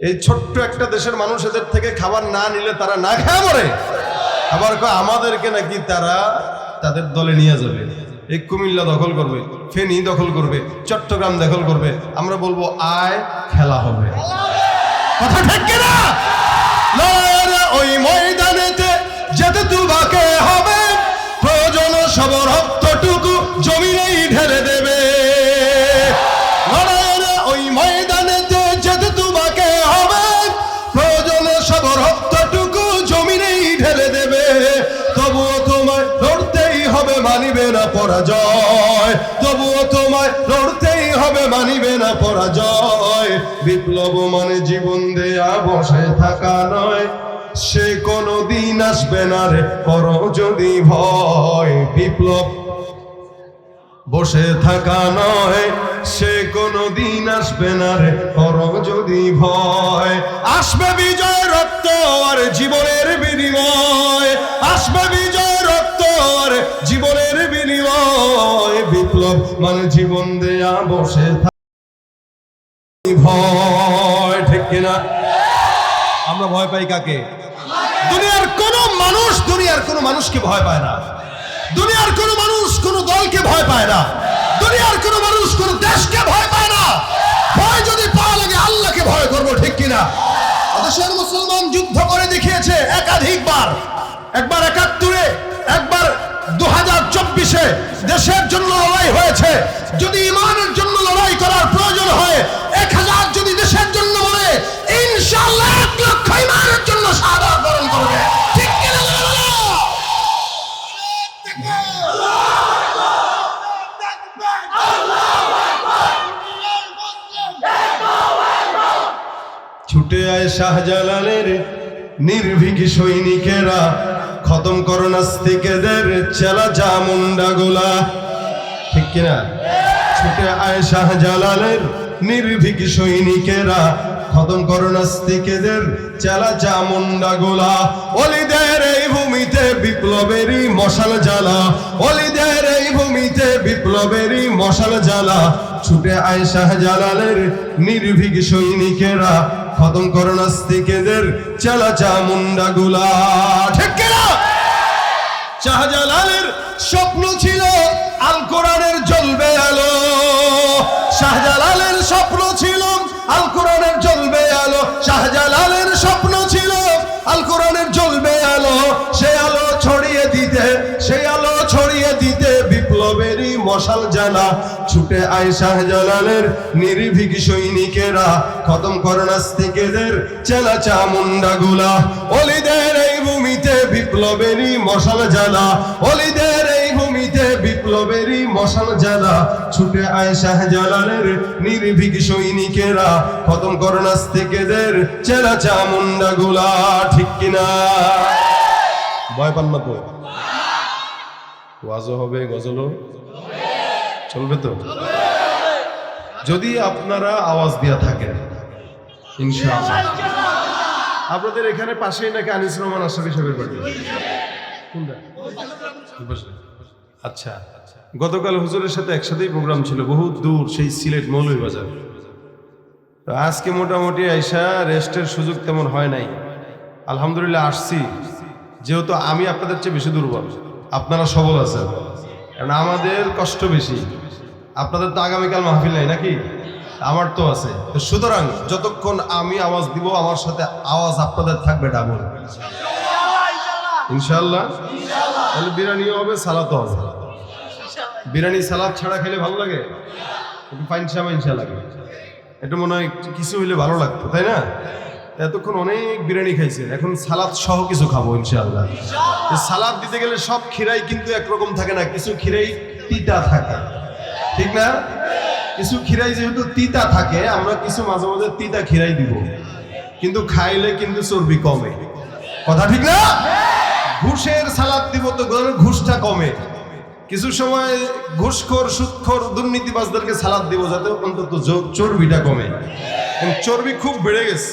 এই ছোট্ট একটা দেশের মানুষ এদের থেকে খাবার না নিলে তারা না খায় মরে। আবার আমাদেরকে নাকি তারা তাদের দলে নিয়ে যাবে। এই কুমিল্লা দখল করবে, ফেনি দখল করবে, চট্টগ্রাম দখল করবে। আমরা বলব, আয়, খেলা হবে। কথা ঠিক কিনা? পরাজয়। তবুও তোমায় লড়তেই হবে, মানিবে না পরাজয়। বিপ্লব মানে জীবন দেয়া, বসে থাকা নয়। সে কোনো দিন আসবে না রে, করো যদি ভয়। বিপ্লব বসে থাকা নয়, সে কোনো দিন আসবে না রে, করো যদি ভয়। আসবে বিজয় রক্ত, আর মানে জীবন দেয়া বসে ভয়, ঠিক কিনা? আমরা ভয় পাই কাকে? দুনিয়ার কোন মানুষ, দুনিয়ার কোন মানুষকে ভয় পায় না। দুনিয়ার কোন মানুষ কোন দলকে ভয় পায় না। দুনিয়ার কোন মানুষ কোন দেশকে ভয় পায় না। ভয় যদি পাওয়া লাগে, আল্লাহকে ভয় করব, ঠিক কিনা? দেশের মুসলমান যুদ্ধ করে দেখিয়েছে একাধিকবার। একবার একাত্তরে, একবার দু হাজার চব্বিশে দেশের জন্য লড়াই হয়েছে। যদি ইমানের জন্য লড়াই করার প্রয়োজন হয়, এক হাজার যদি দেশের জন্য বলে ইনশাল্লাহ এক লক্ষ ইমানের জন্য সাদা বরণ করবে? ছুটে আয় শাহজালালের নির্ভীক সৈনিকেরা। খতম করো নাস্তিকেদের, চেলা যা মুন্ডা গোলা। ঠিক কিনা? ছুটে আয় শাহজালালের নির্ভীক সৈনিকেরা, খতম করো নাস্তিকেদের, চেলা যা মুন্ডা গোলা। অলিদের এই ভূমিতে বিপ্লবেরই মশাল জ্বালা। অলিদের এই ভূমিতে বিপ্লবেরই মশাল জ্বালা। ছুটে আয় শাহজালালের নির্ভীক সৈনিকেরা খতম করো নাস্তিকেদের, চালা চা মুন্ডা গুলা। ঠিক কিনা? শাহজালালের স্বপ্ন ছিল আল কোরআনের জ্বলবে আলো। শাহজালালের স্বপ্ন ছিল আল কোরআনের জ্বলবে আলো। শাহজালালের মশাল জ্বালা ছুটে আয় শাহজালালের নির্ভীক সৈনিকেরা, খতম করে নাস্তিকেদের চেলা চামুন্ডা গুলা। অলিদের এই ভূমিতে বিপ্লবেরই মশাল জ্বালা, অলিদের এই ভূমিতে বিপ্লবেরই মশাল জ্বালা। ছুটে আয় শাহজালালের নির্ভীক সৈনিকেরা, খতম করে নাস্তিকেদের চেলা চামুন্ডা গুলা। ঠিক কিনা? ভয় পান না তো? ওয়াজও হবে, গজলও? চলবে তো? যদি আপনারা আওয়াজ দিয়া থাকেন আপনাদের এখানে পাশেই নাকি আনিস রহমান আশরাফি সাহেবের বাড়ি? আচ্ছা গতকাল হুজুরের সাথে একসাথেই প্রোগ্রাম ছিল, বহুত দূর, সেই সিলেট মৌলভীবাজার। আজকে মোটামুটি আইসা রেস্টের সুযোগ তেমন হয় নাই। আলহামদুলিল্লাহ, আসছি। যেহেতু আমি আপনাদের চেয়ে বেশি দুর্বল। আপনারা সবল আছেন। কারণ আমাদের কষ্ট বেশি। আপনাদের তো আগামীকাল মাহফিল নাই নাকি? আমার তো আছে। তো সুতরাং যতক্ষণ আমি আওয়াজ দিব, আমার সাথে আওয়াজ আপনাদের থাকবে ডাবল ইনশাল্লাহ তাহলে বিরিয়ানিও হবে সালাতও হবে। বিরিয়ানি, সালাদ ছাড়া খেলে ভালো লাগে? একটু পাইনসা মাইনসা লাগে এটা মনে হয় কিছু হইলে ভালো লাগতো, তাই না? এতক্ষণ অনেক বিরিয়ানি খাইছেন এখন সালাদ সহ কিছু খাব ইনশাআল্লাহ। সালাদ দিতে গেলে সব খিরাই কিন্তু একরকম থাকে না কিছু খিরাই তিতা থাকে। ঠিক না? কিছু খিরাই যেহেতু তিতা থাকে আমরা কিছু মাঝে মাঝে তিতা খিরাই দিব। কিন্তু খাইলে কিন্তু চর্বি কমে। কথা ঠিক না? ঘুষের সালাদ দিব তো ঘুষটা কমে। কিছু সময় ঘুষখোর সুৎখোর দুর্নীতিবাজদেরকে সালাদ দিব যাতে অন্তত চর্বিটা কমে। চর্বি খুব বেড়ে গেছে।